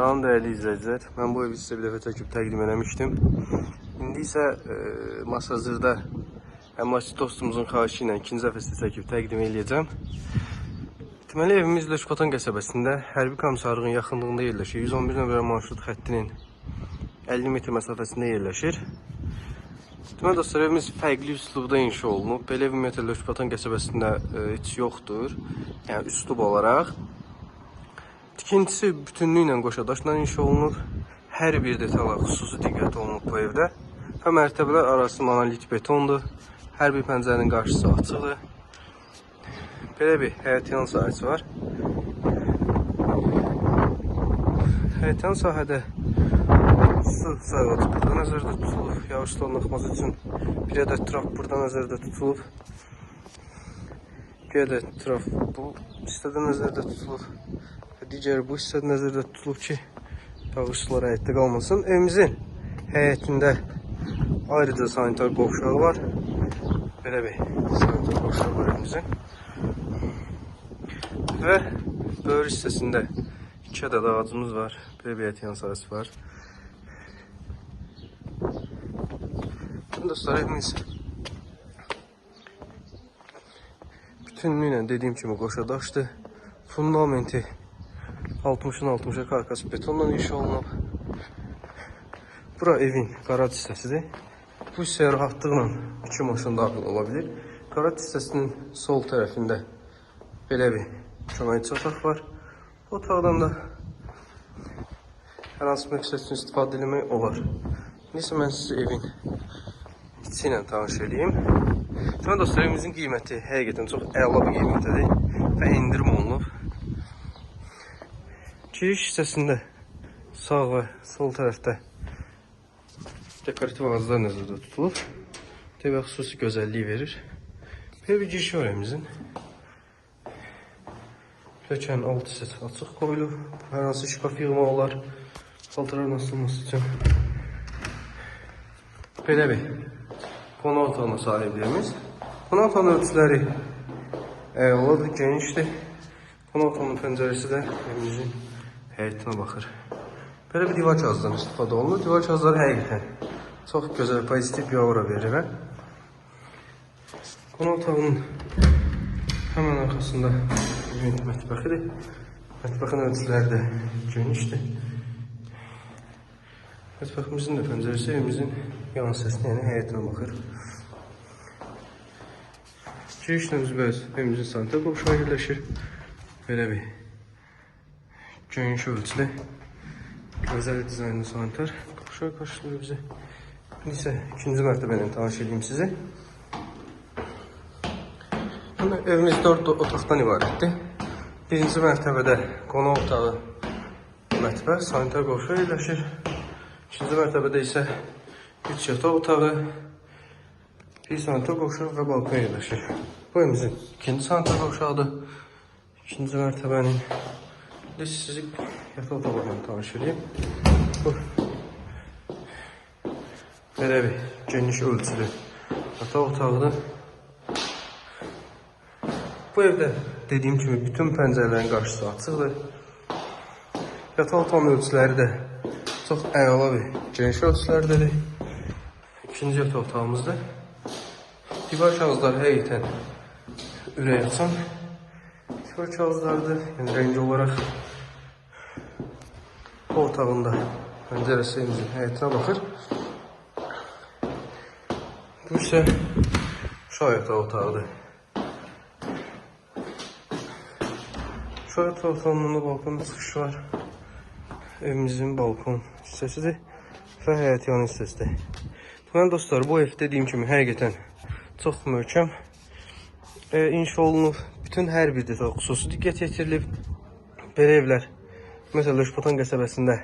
Salam değerli izleyiciler. Ben bu evi size bir defa çekip təqdim eləmişdim. İndi isə e, Masazırda əmlakçı dostumuzun xahişi ilə ikinci dəfə sizə çəkib təqdim eləyəcəm. Deməli evimiz Löşpatan qəsəbəsində hərbi komissarlığın yaxınlığında yerləşir. 111 nömrə marşrut xəttinin 50 metr məsafəsində yerləşir. Deməli dostlar evimiz fərqli üslubda inşa olunub. Belə bir metr Löşpatan qəsəbəsində e, heç yoxdur. Yəni üslub olaraq Tikintisi bütünlüklə qoşa daşla inşa olunub. Hər bir detala xüsusi diqqət olunub bu evdə. Və mərtəbələr arası monolit betondur. Hər bir pəncərənin qarşısı açıqdır. Belə bir həyətyan sahəsi var. Həyətyan sahədə su zavodu burada nəzərdə tutulub. Yağışların axması üçün bir ədəd trap burada nəzərdə tutulub. Bir ədəd trap bu hissədə nəzərdə tutulub. Digər bu hissə nəzərdə tutulub ki, yağışlar həyətdə qalmasın. Evimizin həyətində ayrıca sanitar qovşağı var. Belə bir sanitar qovşağı var evimizin. Və böyür hissəsində iki ədəd ağacımız var. Belə bir ətyan sahəsi var. Dostlar evimiz bütünlüylə dediyim kimi qoşa daşdır. Fundamenti 60'ın 60'a karkas betonla iş olunub. Bura evin qaraj hissəsidir. Bu hissəyə rahatlıqla iki maşın daxil ola bilər. Qaraj hissəsinin sol tərəfində belə bir köməkçi otaq var. Bu otaqdan da hər hansı məqsəd üçün istifadə etmək olar. Neysə mən sizi evin içi ilə tanış edeyim. Deməli dostlar evimizin qiyməti həqiqətən çox əla bir qiymətədir və endirim olunub. Giriş hissəsində sağ və sol tərəfdə dekorativ ağaclar nəzərdə tutulub. Təbii xüsusi gözəllik verir. Belə bir girişi var evimizin. Pilləkənin alt hissəsi açıq qoyulub. Hər hansı şkaf yığma olar. Paltarların asılması üçün. Belə bir qonaq otağına sahibliyimiz. Qonaq otağının ölçüləri əladır, genişdir. Qonaq otağının pəncərəsi də evimizin həyətinə baxır. Belə bir divar kağızdan istifadə olunur. Divar kağızları həqiqətən çox gözəl, pozitiv bir aura verir. hə? Qonaq otağının hemen arxasında bir mətbəxidir. Mətbəxin ölçüləri də genişdir. Mətbəximizin də pəncərəsi evimizin yan hissəsinə, yəni həyətinə baxır. Girişlə üzbəyiz evimizin sanitar qovşağı yerləşir. Belə bir geniş ölçülü gözəl dizaynlı sanitar qovşağı qarşılıyor bizi. İndi isə ikinci mərtəbədən tanış edeyim sizi. Yəni, evimiz 4 otaqdan ibarətdir. Birinci mərtəbədə qonaq otağı, mətbəx, sanitar qovşağı yerləşir. İkinci mərtəbədə isə 3 yataq otağı, bir sanitar qovşağı və balkon yerləşir. Bu evimizin ikinci sanitar qovşağıdır. İkinci mərtəbənin İndi sizi yataq otaqlarla tanış edeyim. Bu belə bir geniş ölçülü yataq otağıdır. Bu evdə dediyim kimi bütün pəncərələrin qarşısı açıqdır. Yataq otağının ölçüləri də çox əla bir geniş ölçülərdədir. İkinci yataq otağımızdır. Divar kağızları həqiqətən ürək açan Yəni rəngi olaraq bu otağında pəncərəsi evimizin həyətinə baxır. Bu isə uşaq yataq otağıdır. Uşaq yataq otağının da balkon çıxışı var. Evimizin balkon hissəsidir və həyət yanı hissəsidir. Deməli dostlar, bu ev dediyim kimi həqiqətən çox möhkəm e, inşa olunub. Bütün hər bir detal xüsusi diqqət yetirilib. Belə evlər, məsələn, Löşpatan qəsəbəsində